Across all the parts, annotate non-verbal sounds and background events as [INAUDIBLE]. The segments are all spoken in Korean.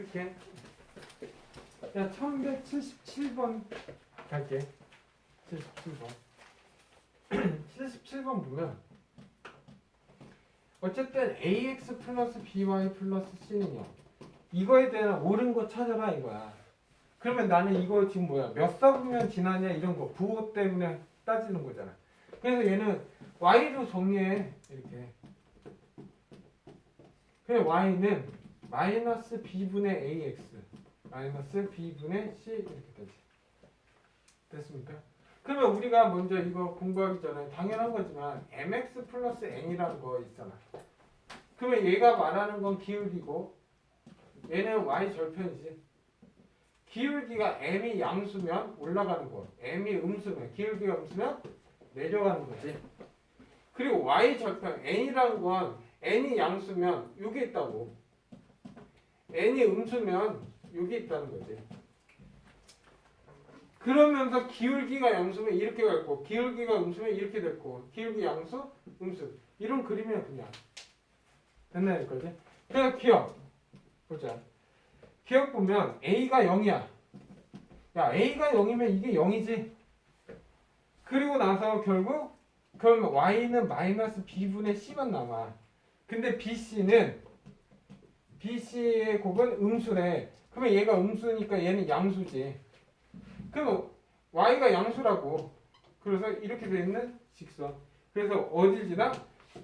이렇게. 야 1177번 갈게. 77번. 77번 보면 어쨌든 ax 플러스 by 플러스 c는 0 이거에 대한 옳은 거 찾아라 이거야. 그러면 나는 이거 지금 뭐야? 몇 사분면 지나냐 이런 거 부호 때문에 따지는 거잖아. 그래서 얘는 y로 정리해 이렇게. 그래 y는 마이너스 b분의 ax 마이너스 b분의 c 이렇게 되지. 됐습니까? 그러면 우리가 먼저 이거 공부하기 전에 당연한 거지만 mx 플러스 n이라는 거 있잖아. 그러면 얘가 말하는 건 기울기고 얘는 y 절편이지. 기울기가 m이 양수면 올라가는 거 m이 음수면 기울기가 음수면 내려가는 거지. 그리고 y 절편 n이라는 건 n이 양수면 여기 있다고 n이 음수면 여기 있다는 거지. 그러면서 기울기가 양수면 이렇게 갈 거고 기울기가 음수면 이렇게 될 거고 기울기 양수 음수. 이런 그림이야 그냥. 됐나 여기까지? 그래서 기억. 보자. 기억 보면 a가 0이야. 야 a가 0이면 이게 0이지. 그리고 나서 결국 그러면 y는 마이너스 b분의 c만 남아. 근데 bc는 bc의 곱은 음수래. 그러면 얘가 음수니까 얘는 양수지. 그럼 y가 양수라고. 그래서 이렇게 되어 있는 직선. 그래서 어딜 지나?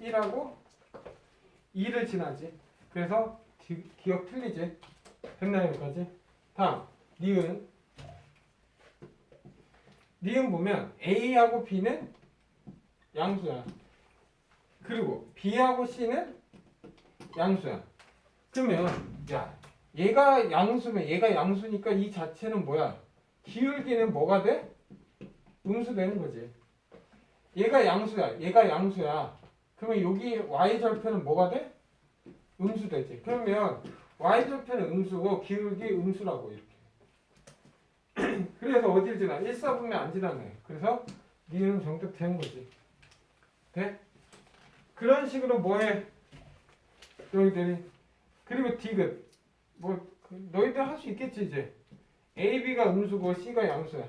1하고 2를 지나지. 그래서 기, 기억 틀리지? 됐나요 여기까지? 다음. 니은. 니은 보면 a하고 b는 양수야. 그리고 b하고 c는 양수야 그러면 야 얘가 양수면 얘가 양수니까 이 자체는 뭐야 기울기는 뭐가 돼? 음수 되는 거지. 얘가 양수야. 얘가 양수야. 그러면 여기 y 절편은 뭐가 돼? 음수 되지. 그러면 y 절편은 음수고 기울기 음수라고 이렇게. [CLEARS THROAT] 그래서 어딜 지나? 1, 4분면 안 지나네. 그래서 니은 정답된 거지. 돼? 그런 식으로 뭐해? 너희들이. 그리고 디귿. 뭐 그, 너희들 할 수 있겠지 이제. A, B가 음수고 C가 양수야.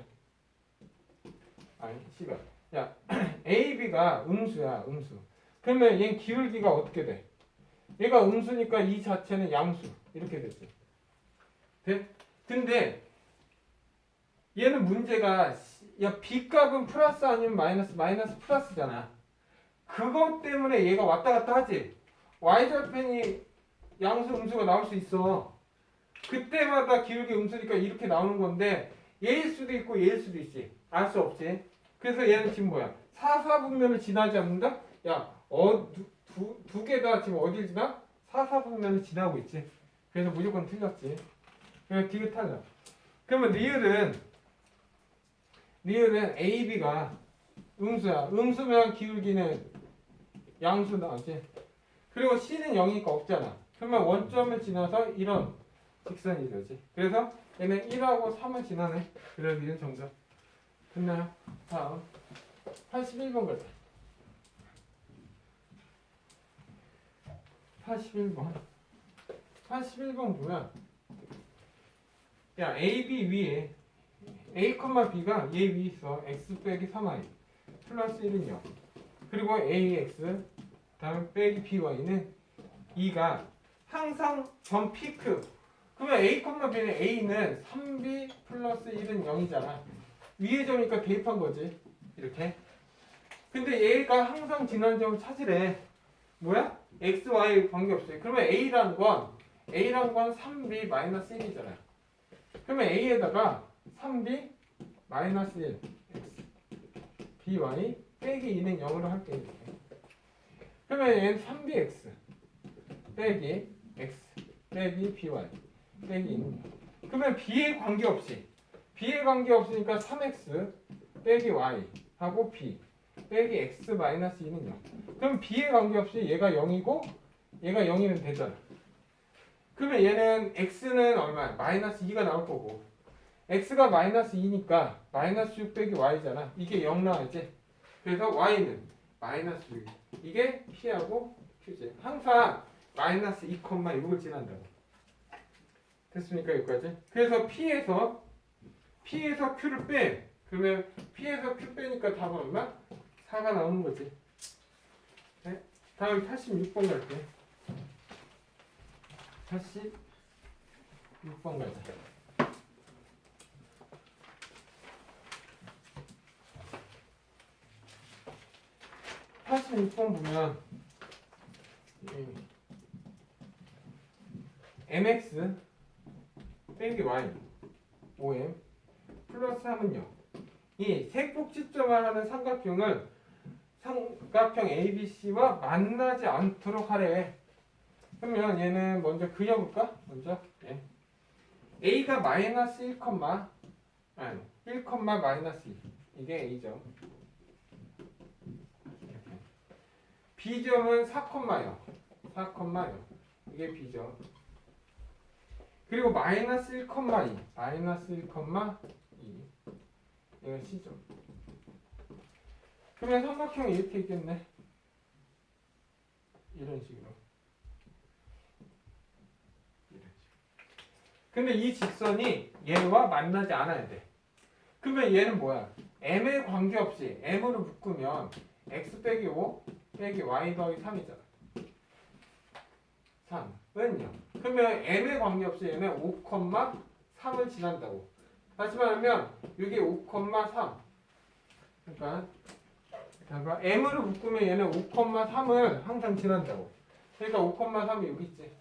아니 C가 야 [CLEARS THROAT] A, B가 음수야 음수. 그러면 얘 기울기가 어떻게 돼? 얘가 음수니까 이 자체는 양수 이렇게 됐지. 돼? 근데 얘는 문제가 야 B 값은 플러스 아니면 마이너스 마이너스 플러스잖아. 그것 때문에 얘가 왔다 갔다 하지. Y 절편이 양수 음수가 나올 수 있어. 그때마다 기울기 음수니까 이렇게 나오는 건데 얘일 수도 있고 얘일 수도 있지. 알 수 없지. 그래서 얘는 지금 뭐야? 사사분면을 지나지 않는다? 야 어두두 개다 지금 어딜 지나? 사사분면을 지나고 있지. 그래서 무조건 틀렸지. 그래서 디귿 탈락 그러면 리을은 리을은 A, B가 음수야. 음수면 기울기는 양수 나오지 그리고 C는 0이니까 없잖아 그러면 원점을 지나서 이런 직선이 되지. 그래서 얘는 1하고 3을 지나네. 그래서 정답. 됐나요? 다음 81번 가자. 81번. 81번 보면 야 A, B 위에 A, B가 얘 위에 있어. X 빼기 3i 플러스 1은 0. 그리고 AX 다음 빼기 BY는 2가 항상 전 피크 그러면 A, B는 A는 3B 플러스 1은 0이잖아. 위에 점이니까 대입한 거지. 이렇게. 근데 얘가 항상 지난 점을 찾으래. 뭐야? X, Y 관계없어요. 그러면 A라는 건 A라는 건 3B 마이너스 1이잖아. 그러면 A에다가 3B 마이너스 1 X BY 빼기 2는 0으로 할게 이렇게. 그러면 얘는 3BX 빼기 X 빼기 BY 빼기 2는 그러면 B에 관계없이 B에 관계없으니까 3X 빼기 Y 하고 B 빼기 X 마이너스 2는 0 그럼 B에 관계없이 얘가 0이고 얘가 0이면 되잖아. 그러면 얘는 X는 얼마야? 마이너스 2가 나올 거고 X가 마이너스 2니까 마이너스 6 빼기 Y잖아. 이게 0 나와야지 그래서 Y는 마이너스 6 이게 P하고 Q지. 항상 마이너스 2, 6을 지난다고 됐습니까 여기까지? 그래서 P에서 P에서 Q를 빼 그러면 P에서 Q 빼니까 답은 얼마? 4가 나오는 거지 네? 다음 86번 갈게 86번 가자 86번 보면 이 mx 빼기 y 5m 플러스 3은요 이 색복지점을 하는 삼각형을 삼각형 ABC와 만나지 않도록 하래. 그러면 얘는 먼저 그려볼까? 먼저? 예. A가 마이너스 1, 아니 1, 마이너스 2 이게 A점 B점은 4,0 4,0 이게 B점 그리고 마이너스 1,2 마이너스 1,2 이거 C점. 그러면 삼각형이 이렇게 있겠네. 이런 식으로. 이런 식으로. 근데 이 직선이 얘와 만나지 않아야 돼. 그러면 얘는 뭐야? M에 관계없이 m으로 묶으면 x 빼기 5 빼기 y 더하기 3이잖아. 3 은요. 그러면 m에 관계없이 얘는 5,3을 지난다고. 다시 말하면 이게 5,3 그러니까 잠깐 m으로 묶으면 얘는 5,3을 항상 지난다고. 그러니까 5,3이 여기 있지.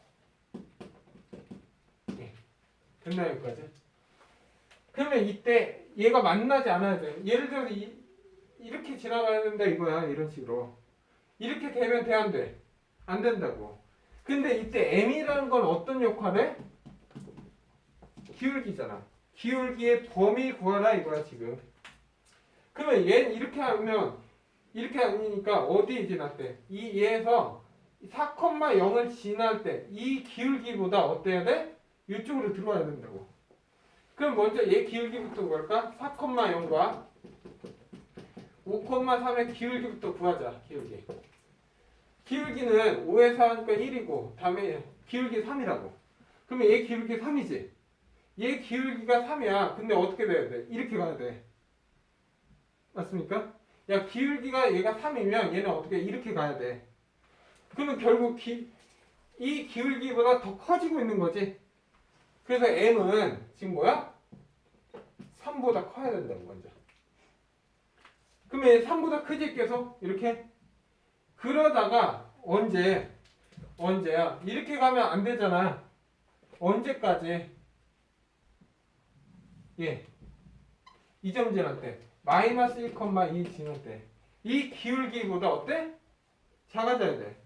예. 됐나요 여기까지? 그러면 이때 얘가 만나지 않아야 돼. 예를 들어서 이, 이렇게 지나가야 된다 이거야 이런 식으로. 이렇게 되면 돼 안 돼? 안 된다고 근데 이때 m이라는 건 어떤 역할을 해? 기울기잖아 기울기의 범위 구하라 이거야 지금 그러면 얘는 이렇게 하면 이렇게 아니니까 어디에 지났대? 이 얘에서 4,0을 지날 때 이 기울기보다 어때야 돼? 이쪽으로 들어와야 된다고 그럼 먼저 얘 기울기부터 구할까? 4,0과 5,3의 기울기부터 구하자 기울기 기울기는 5에서 하니까 1이고 다음에 기울기 3이라고. 그러면 얘 기울기 3이지? 얘 기울기가 3이야. 근데 어떻게 돼야 돼? 이렇게 가야 돼. 맞습니까? 야 기울기가 얘가 3이면 얘는 어떻게 이렇게 가야 돼? 그러면 결국 기, 이 기울기보다 더 커지고 있는 거지? 그래서 m은 지금 뭐야? 3보다 커야 된다고 먼저 그러면 얘 3보다 크지? 계속? 이렇게 그러다가 언제 언제야? 이렇게 가면 안 되잖아. 언제까지? 예 이점 지날 때. 마이너스 1,2 지날 때이 기울기보다 어때? 작아져야 돼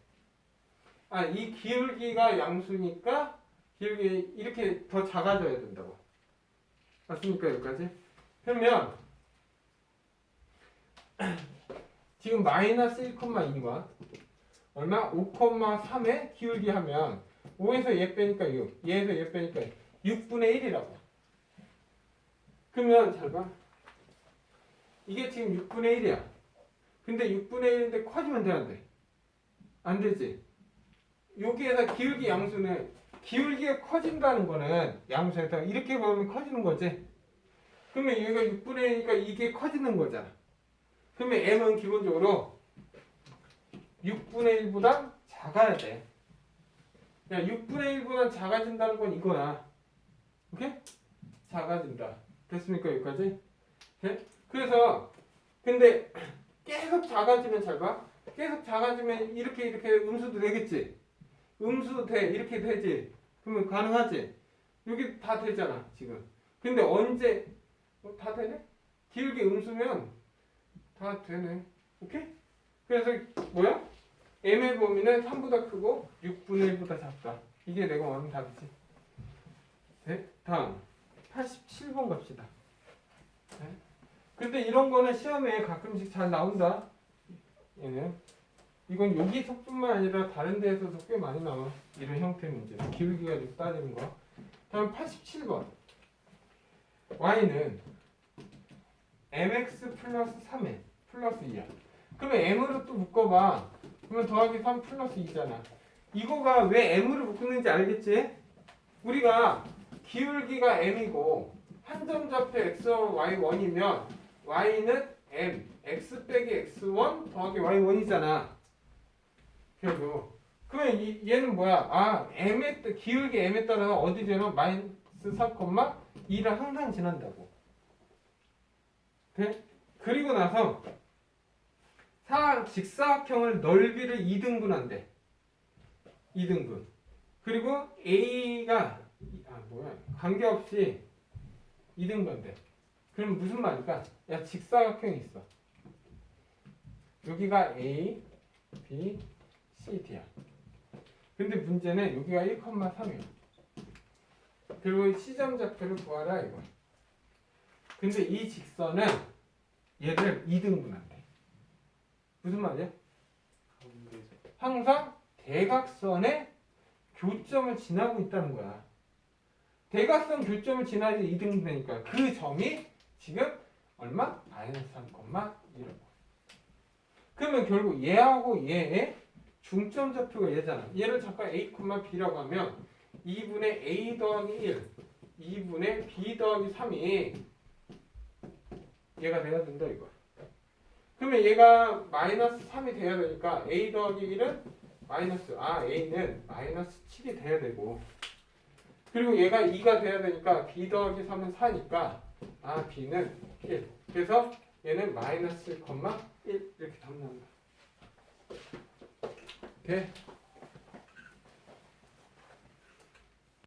아 이 기울기가 양수니까 기울기 이렇게 더 작아져야 된다고. 맞습니까 여기까지? 그러면 지금 마이너스 1,2와 얼마? 5,3의 기울기 하면 5에서 얘 빼니까 6, 얘에서 얘 빼니까 6분의 1이라고. 그러면 잘 봐. 이게 지금 6분의 1이야. 근데 6분의 1인데 커지면 돼, 안 되지. 여기에다 기울기 양수는 기울기가 커진다는 거는 양수에다 이렇게 보면 커지는 거지. 그러면 얘가 6분의 1이니까 이게 커지는 거잖아. 그러면 m은 기본적으로 6분의 1보다 작아야 돼. 야, 6분의 1보다 작아진다는 건 이거야. 오케이? 작아진다. 됐습니까? 여기까지? 네? 그래서 근데 [CLEARS THROAT] 계속 작아지면 잘 봐. 계속 작아지면 이렇게 이렇게 음수도 되겠지. 음수도 돼. 이렇게 되지. 그러면 가능하지. 여기 다 되잖아, 지금. 근데 언제 어, 다 되네? 기울기 음수면 다 되네. 오케이? 그래서 뭐야? m의 범위는 3보다 크고 6분의 1보다 작다. 이게 내가 원하는 답이지. 네? 다음 87번 갑시다. 네? 근데 이런 거는 시험에 가끔씩 잘 나온다. 얘는 이건 여기 속뿐만 아니라 다른 데에서도 꽤 많이 나와. 이런 형태 문제. 기울기 가지고 따지는 거. 다음 87번. y는 mx 플러스 3n 플러스 2야. 그러면 m으로 또 묶어봐. 그러면 더하기 3 플러스 2잖아. 이거가 왜 m으로 묶는지 알겠지? 우리가 기울기가 m이고 한 점 좌표 x, y 1이면 y는 m, x 빼기 x1 더하기 y1이잖아. 결국. 그러면 이, 얘는 뭐야? 아, m에 따- 기울기 m에 따라서 어디 되면 마이너스 4,2를 항상 지난다고. 돼? 그리고 나서 사 직사각형을 넓이를 2등분한대. 2등분. 그리고 a가 아 뭐야? 관계없이 2등분돼. 그럼 무슨 말일까? 야 직사각형이 있어. 여기가 a, b, c, d야. 근데 문제는 여기가 1,3이야. 그리고 시점 좌표를 구하라 이거. 근데 이 직선은 얘를 2등분한대. 무슨 말이야? 항상 대각선의 교점을 지나고 있다는 거야. 대각선 교점을 지나야지 2등분 되니까 그 점이 지금 얼마? 마이너스 3,1. 그러면 결국 얘하고 얘의 중점 좌표가 얘잖아. 얘를 잠깐 a, b라고 하면 2분의 a 더하기 1, 2분의 b 더하기 3이 얘가 돼야 된다 이거. 그러면 얘가 마이너스 3이 돼야 되니까 a 더하기 1은 마이너스 아 a는 마이너스 7이 돼야 되고. 그리고 얘가 2가 돼야 되니까 b 더하기 3은 4니까 아 b는 1 그래서 얘는 마이너스 1 이렇게 답 나온다. 오케이